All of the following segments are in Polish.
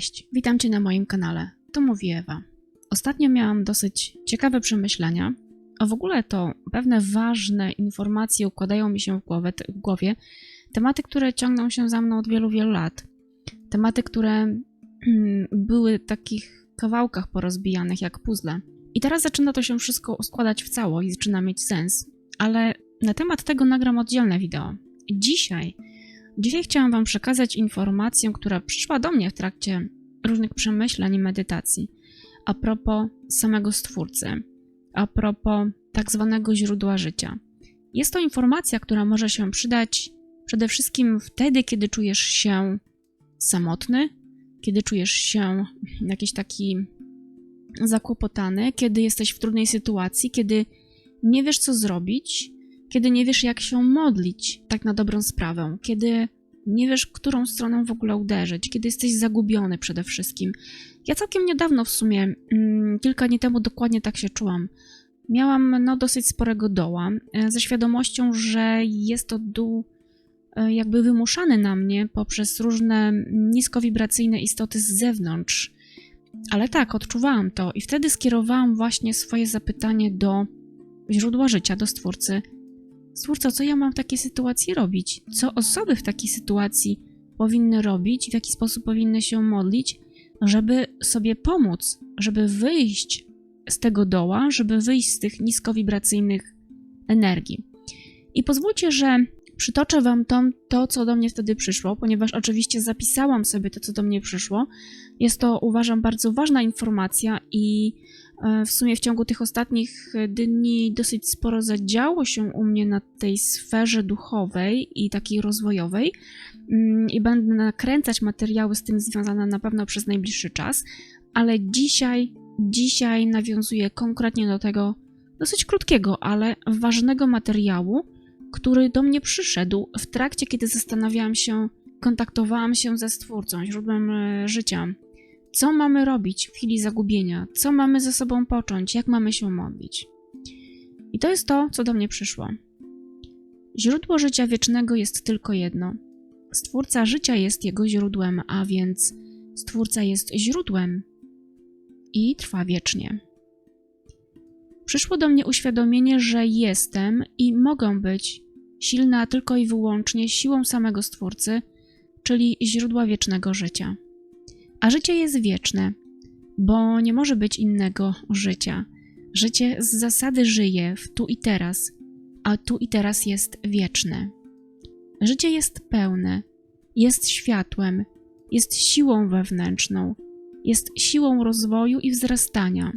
Cześć, witam Cię na moim kanale. Tu mówi Ewa. Ostatnio miałam dosyć ciekawe przemyślenia, a w ogóle to pewne ważne informacje układają mi się w, w głowie. Tematy, które ciągną się za mną od wielu, wielu lat. Tematy, które mm, były w takich kawałkach porozbijanych jak puzzle. I teraz zaczyna to się wszystko składać w cało i zaczyna mieć sens. Ale na temat tego nagram oddzielne wideo. Dzisiaj Dzisiaj chciałam Wam przekazać informację, która przyszła do mnie w trakcie różnych przemyśleń i medytacji a propos samego Stwórcy, a propos tak zwanego źródła życia. Jest to informacja, która może się przydać przede wszystkim wtedy, kiedy czujesz się samotny, kiedy czujesz się jakiś taki zakłopotany, kiedy jesteś w trudnej sytuacji, kiedy nie wiesz, co zrobić, kiedy nie wiesz, jak się modlić, tak na dobrą sprawę, kiedy nie wiesz, którą stroną w ogóle uderzyć, kiedy jesteś zagubiony przede wszystkim. Ja całkiem niedawno w sumie, mm, kilka dni temu dokładnie tak się czułam. Miałam no, dosyć sporego doła, e, ze świadomością, że jest to dół e, jakby wymuszany na mnie poprzez różne niskowibracyjne istoty z zewnątrz. Ale tak, odczuwałam to i wtedy skierowałam właśnie swoje zapytanie do źródła życia, do Stwórcy. Stwórco, co ja mam w takiej sytuacji robić? Co osoby w takiej sytuacji powinny robić? W jaki sposób powinny się modlić, żeby sobie pomóc, żeby wyjść z tego doła, żeby wyjść z tych niskowibracyjnych energii. I pozwólcie, że przytoczę Wam to, to, co do mnie wtedy przyszło, ponieważ oczywiście zapisałam sobie to, co do mnie przyszło. Jest to, uważam, bardzo ważna informacja i w sumie w ciągu tych ostatnich dni dosyć sporo zadziało się u mnie na tej sferze duchowej i takiej rozwojowej. Mm, I będę nakręcać materiały z tym związane na pewno przez najbliższy czas, ale dzisiaj, dzisiaj nawiązuję konkretnie do tego dosyć krótkiego, ale ważnego materiału, który do mnie przyszedł w trakcie, kiedy zastanawiałam się, kontaktowałam się ze Stwórcą, źródłem e, życia. Co mamy robić w chwili zagubienia? Co mamy ze sobą począć? Jak mamy się modlić? I to jest to, co do mnie przyszło. Źródło życia wiecznego jest tylko jedno. Stwórca życia jest jego źródłem, a więc Stwórca jest źródłem i trwa wiecznie przyszło do mnie uświadomienie, że jestem i mogę być silna tylko i wyłącznie siłą samego Stwórcy, czyli źródła wiecznego życia. A życie jest wieczne, bo nie może być innego życia. Życie z zasady żyje w tu i teraz, a tu i teraz jest wieczne. Życie jest pełne, jest światłem, jest siłą wewnętrzną, jest siłą rozwoju i wzrastania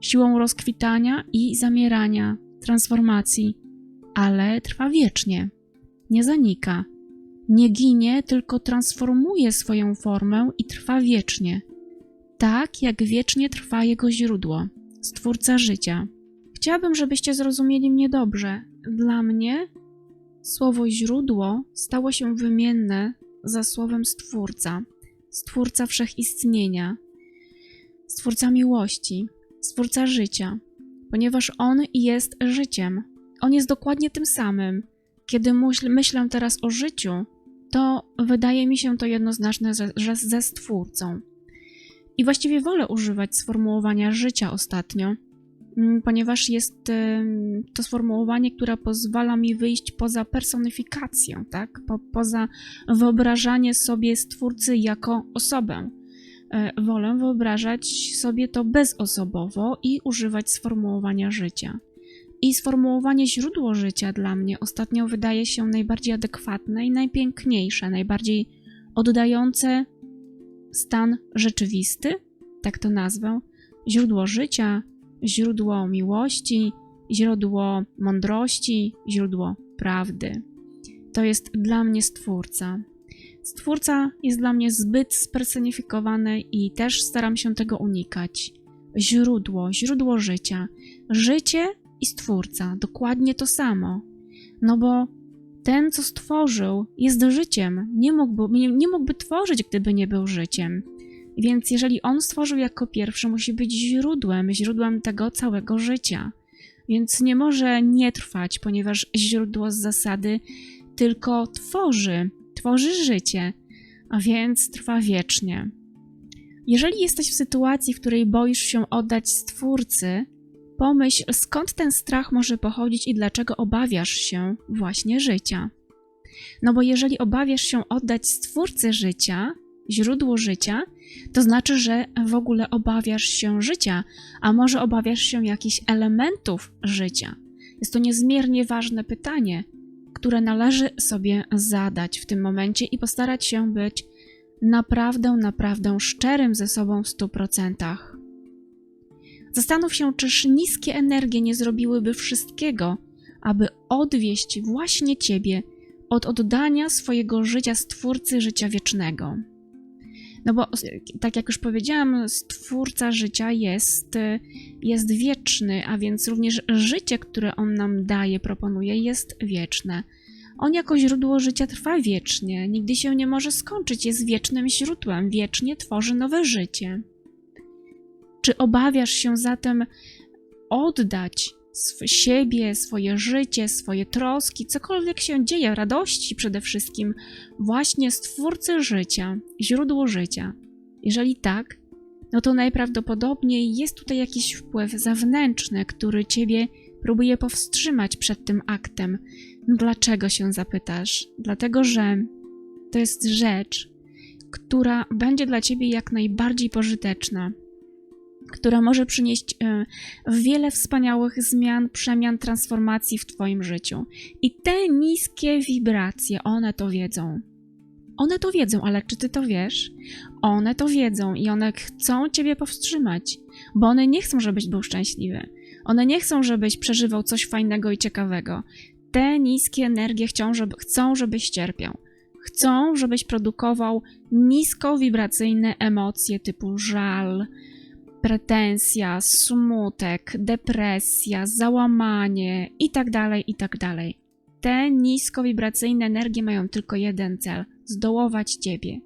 siłą rozkwitania i zamierania, transformacji, ale trwa wiecznie, nie zanika, nie ginie, tylko transformuje swoją formę i trwa wiecznie, tak jak wiecznie trwa jego źródło, stwórca życia. Chciałabym, żebyście zrozumieli mnie dobrze. Dla mnie słowo źródło stało się wymienne za słowem stwórca, stwórca wszechistnienia, stwórca miłości, Stwórca życia, ponieważ On jest życiem. On jest dokładnie tym samym. Kiedy myślę teraz o życiu, to wydaje mi się to jednoznaczne, że ze Stwórcą. I właściwie wolę używać sformułowania życia ostatnio, mm, ponieważ jest to sformułowanie, które pozwala mi wyjść poza personifikację, tak? Po, poza wyobrażanie sobie Stwórcy jako osobę. E, wolę wyobrażać sobie to bezosobowo i używać sformułowania życia. I sformułowanie źródło życia dla mnie ostatnio wydaje się najbardziej adekwatne i najpiękniejsze, najbardziej oddające stan rzeczywisty, tak to nazwę, źródło życia, źródło miłości, źródło mądrości, źródło prawdy. To jest dla mnie Stwórca. Stwórca jest dla mnie zbyt spersonifikowany i też staram się tego unikać. Źródło, źródło życia. Życie i Stwórca, dokładnie to samo. No bo ten, co stworzył, jest życiem. Nie mógłby, nie, nie mógłby tworzyć, gdyby nie był życiem. Więc jeżeli on stworzył jako pierwszy, musi być źródłem, źródłem tego całego życia. Więc nie może nie trwać, ponieważ źródło z zasady tylko tworzy tworzy życie, a więc trwa wiecznie. Jeżeli jesteś w sytuacji, w której boisz się oddać Stwórcy, pomyśl, skąd ten strach może pochodzić i dlaczego obawiasz się właśnie życia. No bo jeżeli obawiasz się oddać Stwórcy życia, źródło życia, to znaczy, że w ogóle obawiasz się życia, a może obawiasz się jakichś elementów życia. Jest to niezmiernie ważne pytanie, które należy sobie zadać w tym momencie i postarać się być naprawdę, naprawdę szczerym ze sobą w stu procentach. Zastanów się, czyż niskie energie nie zrobiłyby wszystkiego, aby odwieść właśnie Ciebie od oddania swojego życia Stwórcy życia wiecznego. No bo, tak jak już powiedziałam, Stwórca życia jest, jest wieczny, a więc również życie, które On nam daje, proponuje, jest wieczne. On jako źródło życia trwa wiecznie, nigdy się nie może skończyć, jest wiecznym źródłem, wiecznie tworzy nowe życie. Czy obawiasz się zatem oddać siebie, swoje życie, swoje troski, cokolwiek się dzieje, radości przede wszystkim, właśnie Stwórcy życia, źródło życia? Jeżeli tak, no to najprawdopodobniej jest tutaj jakiś wpływ zewnętrzny, który ciebie próbuje powstrzymać przed tym aktem. Dlaczego się zapytasz? Dlatego, że to jest rzecz, która będzie dla ciebie jak najbardziej pożyteczna, która może przynieść e, wiele wspaniałych zmian, przemian, transformacji w Twoim życiu. I te niskie wibracje, one to wiedzą. One to wiedzą, ale czy Ty to wiesz? One to wiedzą i one chcą Ciebie powstrzymać, bo one nie chcą, żebyś był szczęśliwy. One nie chcą, żebyś przeżywał coś fajnego i ciekawego. Te niskie energie chcą, żeby, chcą, żebyś cierpiał. Chcą, żebyś produkował niskowibracyjne emocje typu żal, pretensja, smutek, depresja, załamanie itd., tak itd. Tak Te niskowibracyjne energie mają tylko jeden cel zdołować ciebie.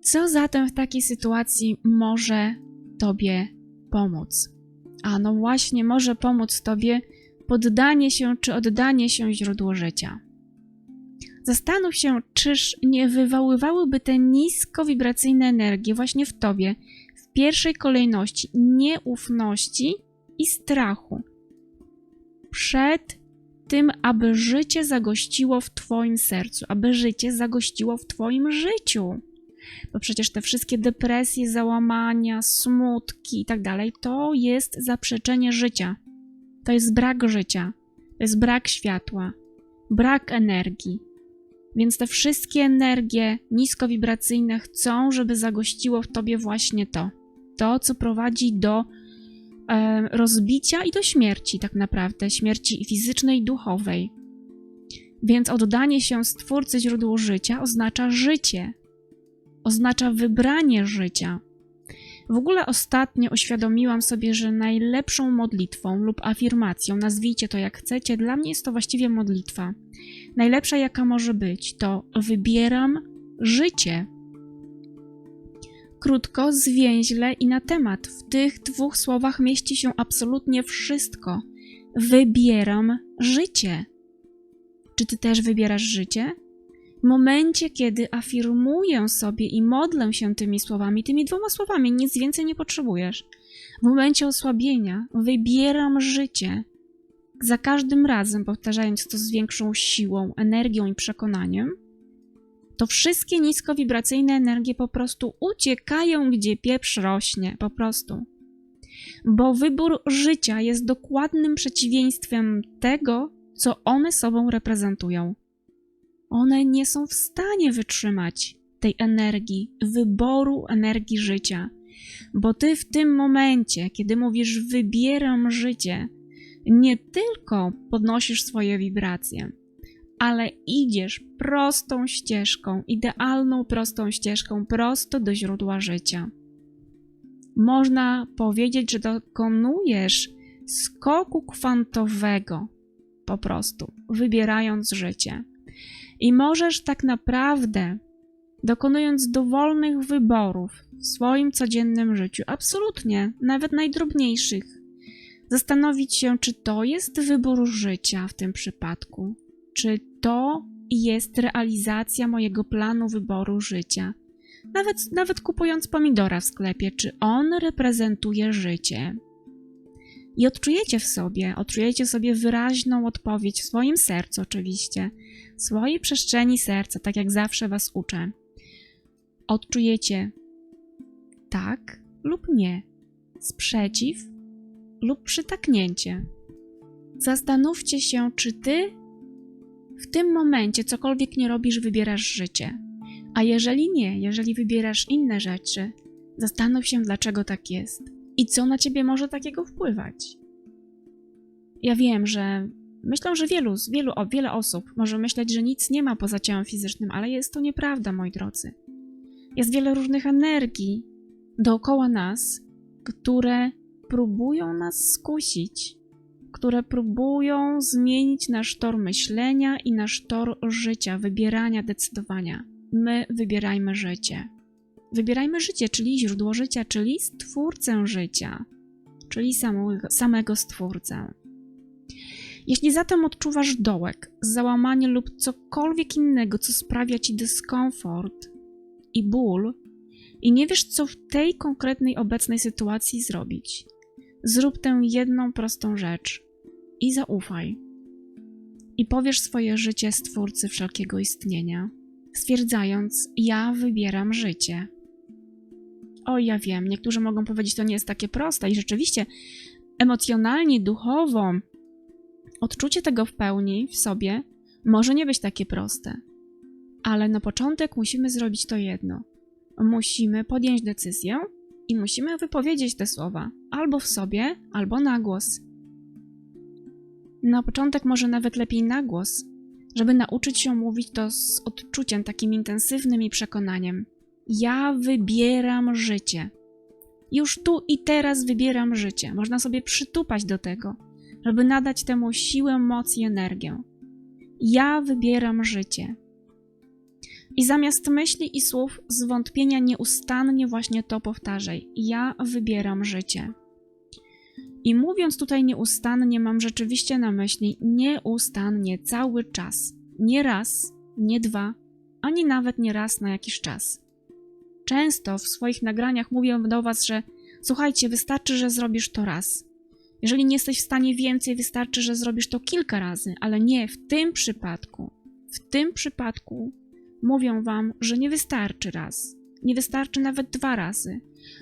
Co zatem w takiej sytuacji może tobie pomóc? A no właśnie, może pomóc tobie poddanie się czy oddanie się źródło życia. Zastanów się, czyż nie wywoływałyby te niskowibracyjne energie właśnie w tobie pierwszej kolejności nieufności i strachu. Przed tym, aby życie zagościło w Twoim sercu, aby życie zagościło w Twoim życiu. Bo przecież te wszystkie depresje, załamania, smutki i tak dalej, to jest zaprzeczenie życia. To jest brak życia, to jest brak światła, brak energii. Więc te wszystkie energie niskowibracyjne chcą, żeby zagościło w tobie właśnie to to, co prowadzi do e, rozbicia i do śmierci, tak naprawdę, śmierci fizycznej i duchowej. Więc oddanie się Stwórcy źródłu życia oznacza życie, oznacza wybranie życia. W ogóle ostatnio uświadomiłam sobie, że najlepszą modlitwą lub afirmacją, nazwijcie to jak chcecie, dla mnie jest to właściwie modlitwa. Najlepsza, jaka może być, to wybieram życie. Krótko, zwięźle i na temat. W tych dwóch słowach mieści się absolutnie wszystko. Wybieram życie. Czy ty też wybierasz życie? W momencie, kiedy afirmuję sobie i modlę się tymi słowami, tymi dwoma słowami, nic więcej nie potrzebujesz. W momencie osłabienia wybieram życie. Za każdym razem powtarzając to z większą siłą, energią i przekonaniem, to wszystkie niskowibracyjne energie po prostu uciekają, gdzie pieprz rośnie, po prostu. Bo wybór życia jest dokładnym przeciwieństwem tego, co one sobą reprezentują. One nie są w stanie wytrzymać tej energii, wyboru energii życia, bo ty w tym momencie, kiedy mówisz wybieram życie, nie tylko podnosisz swoje wibracje, ale idziesz prostą ścieżką, idealną prostą ścieżką, prosto do źródła życia. Można powiedzieć, że dokonujesz skoku kwantowego, po prostu, wybierając życie. I możesz tak naprawdę, dokonując dowolnych wyborów w swoim codziennym życiu, absolutnie, nawet najdrobniejszych, zastanowić się, czy to jest wybór życia w tym przypadku, czy to jest realizacja mojego planu wyboru życia? Nawet, nawet kupując pomidora w sklepie, czy on reprezentuje życie. I odczujecie w sobie, odczujecie sobie wyraźną odpowiedź w swoim sercu, oczywiście, w swojej przestrzeni serca, tak jak zawsze Was uczę. Odczujecie tak lub nie, sprzeciw lub przytaknięcie. Zastanówcie się, czy Ty w tym momencie cokolwiek nie robisz, wybierasz życie. A jeżeli nie, jeżeli wybierasz inne rzeczy, zastanów się, dlaczego tak jest i co na ciebie może takiego wpływać. Ja wiem, że myślę, że wielu, wielu, wiele osób może myśleć, że nic nie ma poza ciałem fizycznym, ale jest to nieprawda, moi drodzy. Jest wiele różnych energii dookoła nas, które próbują nas skusić, które próbują zmienić nasz tor myślenia i nasz tor życia, wybierania, decydowania. My wybierajmy życie. Wybierajmy życie, czyli źródło życia, czyli stwórcę życia, czyli samego, samego stwórcę. Jeśli zatem odczuwasz dołek, załamanie lub cokolwiek innego, co sprawia ci dyskomfort i ból, i nie wiesz, co w tej konkretnej obecnej sytuacji zrobić, zrób tę jedną prostą rzecz i zaufaj. I powiesz swoje życie Stwórcy wszelkiego istnienia, stwierdzając: Ja wybieram życie. O, ja wiem, niektórzy mogą powiedzieć, to nie jest takie proste, i rzeczywiście emocjonalnie, duchowo, odczucie tego w pełni w sobie może nie być takie proste. Ale na początek musimy zrobić to jedno. Musimy podjąć decyzję i musimy wypowiedzieć te słowa albo w sobie, albo na głos. Na początek może nawet lepiej na głos, żeby nauczyć się mówić to z odczuciem takim intensywnym i przekonaniem. Ja wybieram życie. Już tu i teraz wybieram życie. Można sobie przytupać do tego, żeby nadać temu siłę, moc i energię. Ja wybieram życie. I zamiast myśli i słów zwątpienia nieustannie właśnie to powtarzaj. Ja wybieram życie. I mówiąc tutaj nieustannie, mam rzeczywiście na myśli nieustannie, cały czas. Nie raz, nie dwa, ani nawet nie raz na jakiś czas. Często w swoich nagraniach mówię do Was, że słuchajcie, wystarczy, że zrobisz to raz. Jeżeli nie jesteś w stanie więcej, wystarczy, że zrobisz to kilka razy, ale nie w tym przypadku. W tym przypadku mówią Wam, że nie wystarczy raz, nie wystarczy nawet dwa razy.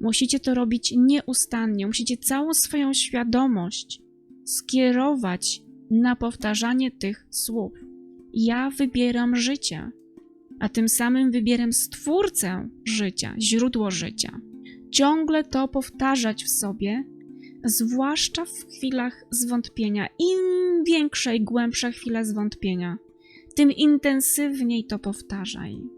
Musicie to robić nieustannie, musicie całą swoją świadomość skierować na powtarzanie tych słów. Ja wybieram życie, a tym samym wybieram stwórcę życia, źródło życia. Ciągle to powtarzać w sobie, zwłaszcza w chwilach zwątpienia. Im większa i głębsza chwila zwątpienia, tym intensywniej to powtarzaj.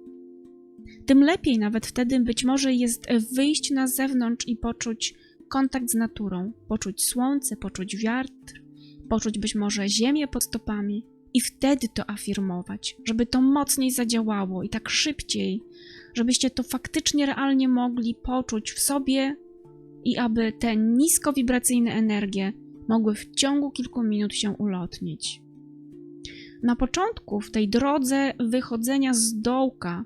Tym lepiej nawet wtedy być może jest wyjść na zewnątrz i poczuć kontakt z naturą, poczuć słońce, poczuć wiatr, poczuć być może ziemię pod stopami i wtedy to afirmować, żeby to mocniej zadziałało i tak szybciej, żebyście to faktycznie realnie mogli poczuć w sobie i aby te niskowibracyjne energie mogły w ciągu kilku minut się ulotnić. Na początku, w tej drodze wychodzenia z dołka,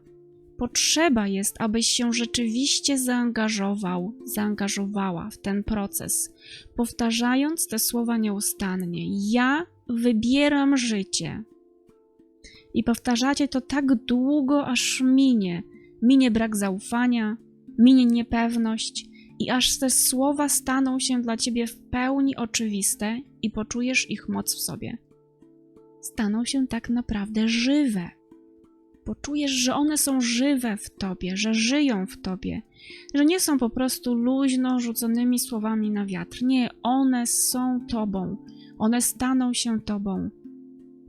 potrzeba jest, abyś się rzeczywiście zaangażował, zaangażowała w ten proces, powtarzając te słowa nieustannie. Ja wybieram życie. I powtarzacie to tak długo, aż minie. Minie brak zaufania, minie niepewność, i aż te słowa staną się dla ciebie w pełni oczywiste i poczujesz ich moc w sobie. Staną się tak naprawdę żywe. Poczujesz, że one są żywe w tobie, że żyją w tobie, że nie są po prostu luźno rzuconymi słowami na wiatr. Nie, one są tobą, one staną się tobą.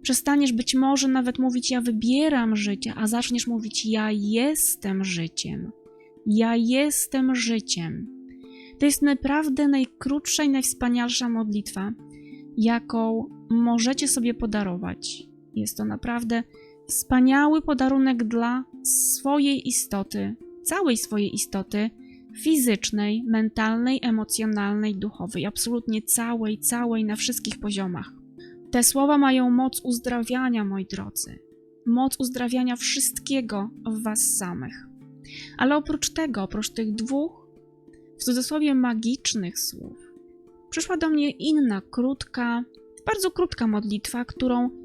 Przestaniesz być może nawet mówić: Ja wybieram życie, a zaczniesz mówić: Ja jestem życiem. Ja jestem życiem. To jest naprawdę najkrótsza i najwspanialsza modlitwa, jaką możecie sobie podarować. Jest to naprawdę wspaniały podarunek dla swojej istoty, całej swojej istoty fizycznej, mentalnej, emocjonalnej, duchowej, absolutnie całej, całej na wszystkich poziomach. Te słowa mają moc uzdrawiania, moi drodzy, moc uzdrawiania wszystkiego w Was samych. Ale oprócz tego, oprócz tych dwóch, w cudzysłowie magicznych słów, przyszła do mnie inna, krótka, bardzo krótka modlitwa, którą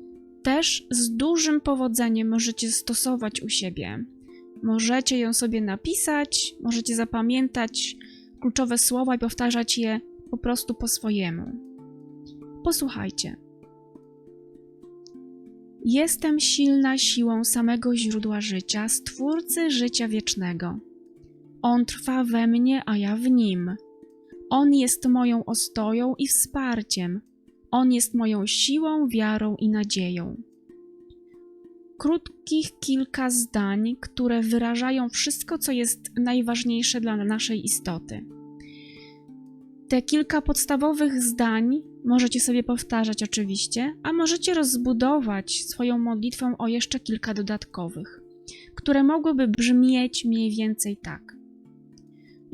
też z dużym powodzeniem możecie stosować u siebie. Możecie ją sobie napisać, możecie zapamiętać kluczowe słowa i powtarzać je po prostu po swojemu. Posłuchajcie. Jestem silna siłą samego źródła życia, stwórcy życia wiecznego. On trwa we mnie, a ja w nim. On jest moją ostoją i wsparciem. On jest moją siłą, wiarą i nadzieją. Krótkich kilka zdań, które wyrażają wszystko, co jest najważniejsze dla naszej istoty. Te kilka podstawowych zdań możecie sobie powtarzać oczywiście, a możecie rozbudować swoją modlitwą o jeszcze kilka dodatkowych, które mogłyby brzmieć mniej więcej tak.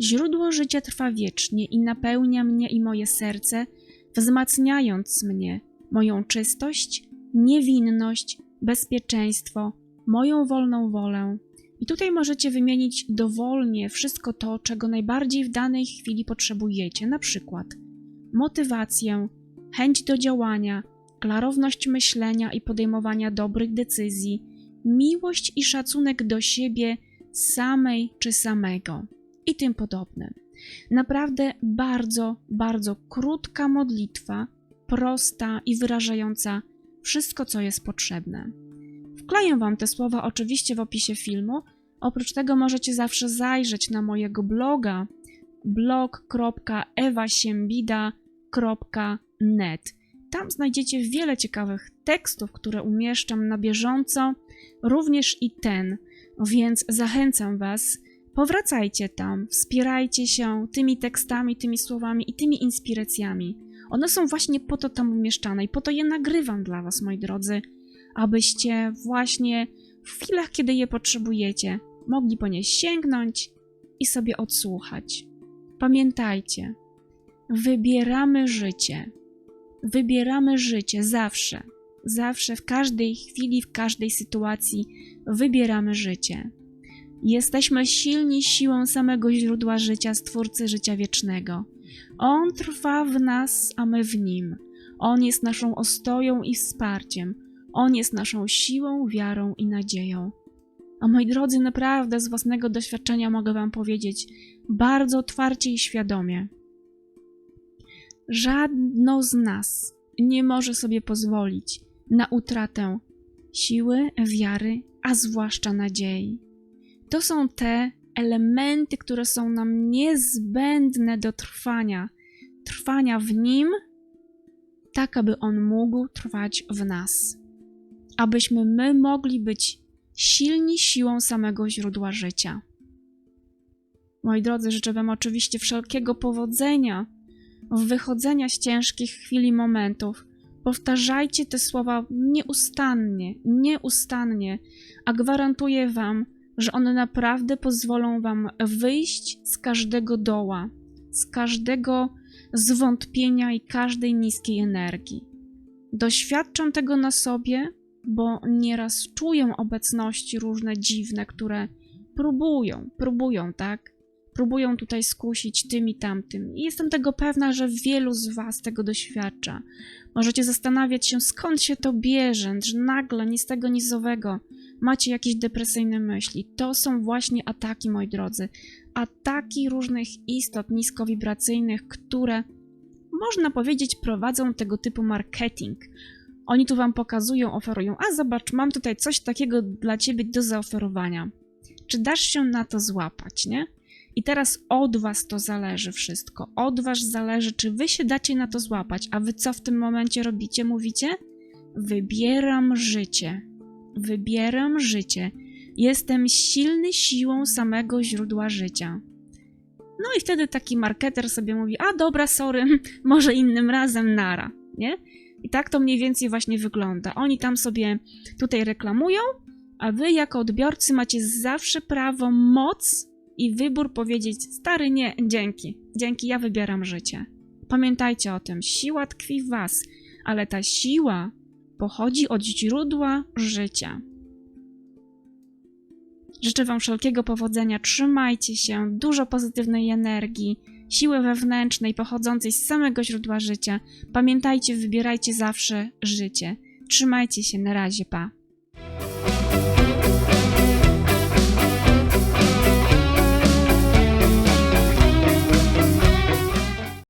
Źródło życia trwa wiecznie i napełnia mnie i moje serce, wzmacniając mnie, moją czystość, niewinność, bezpieczeństwo, moją wolną wolę. I tutaj możecie wymienić dowolnie wszystko to, czego najbardziej w danej chwili potrzebujecie, na przykład motywację, chęć do działania, klarowność myślenia i podejmowania dobrych decyzji, miłość i szacunek do siebie samej czy samego i tym podobne. Naprawdę bardzo, bardzo krótka modlitwa, prosta i wyrażająca wszystko, co jest potrzebne. Wkleję Wam te słowa oczywiście w opisie filmu. Oprócz tego możecie zawsze zajrzeć na mojego bloga blog.ewasiembida.net. Tam znajdziecie wiele ciekawych tekstów, które umieszczam na bieżąco, również i ten, więc zachęcam Was, powracajcie tam, wspierajcie się tymi tekstami, tymi słowami i tymi inspiracjami. One są właśnie po to tam umieszczane i po to je nagrywam dla Was, moi drodzy, abyście właśnie w chwilach, kiedy je potrzebujecie, mogli po nie sięgnąć i sobie odsłuchać. Pamiętajcie, wybieramy życie. Wybieramy życie zawsze. Zawsze, w każdej chwili, w każdej sytuacji wybieramy życie. Jesteśmy silni siłą samego źródła życia, stwórcy życia wiecznego. On trwa w nas, a my w nim. On jest naszą ostoją i wsparciem. On jest naszą siłą, wiarą i nadzieją. A moi drodzy, naprawdę z własnego doświadczenia mogę Wam powiedzieć bardzo otwarcie i świadomie. Żadno z nas nie może sobie pozwolić na utratę siły, wiary, a zwłaszcza nadziei. To są te elementy, które są nam niezbędne do trwania, trwania w Nim, tak aby On mógł trwać w nas, abyśmy my mogli być silni siłą samego źródła życia. Moi drodzy, życzę Wam oczywiście wszelkiego powodzenia w wychodzenia z ciężkich chwil momentów. Powtarzajcie te słowa nieustannie, nieustannie, a gwarantuję Wam, że one naprawdę pozwolą Wam wyjść z każdego doła, z każdego zwątpienia i każdej niskiej energii. Doświadczam tego na sobie, bo nieraz czuję obecności różne dziwne, które próbują, próbują, tak? Próbują tutaj skusić tym i tamtym. I jestem tego pewna, że wielu z Was tego doświadcza. Możecie zastanawiać się, skąd się to bierze, że nagle, ni z tego, ni z owego macie jakieś depresyjne myśli. To są właśnie ataki, moi drodzy. Ataki różnych istot niskowibracyjnych, które można powiedzieć prowadzą tego typu marketing. Oni tu wam pokazują, oferują, a zobacz, mam tutaj coś takiego dla ciebie do zaoferowania. Czy dasz się na to złapać, nie? I teraz od was to zależy wszystko. Od was zależy, czy wy się dacie na to złapać. A wy co w tym momencie robicie? Mówicie? Wybieram życie. Wybieram życie. Jestem silny siłą samego źródła życia. No i wtedy taki marketer sobie mówi: A dobra, sorry, może innym razem nara, nie? I tak to mniej więcej właśnie wygląda. Oni tam sobie tutaj reklamują, a wy jako odbiorcy macie zawsze prawo, moc i wybór powiedzieć: Stary, nie, dzięki, dzięki, ja wybieram życie. Pamiętajcie o tym, siła tkwi w was, ale ta siła pochodzi od źródła życia. Życzę Wam wszelkiego powodzenia, trzymajcie się, dużo pozytywnej energii, siły wewnętrznej pochodzącej z samego źródła życia. Pamiętajcie, wybierajcie zawsze życie. Trzymajcie się, na razie, pa.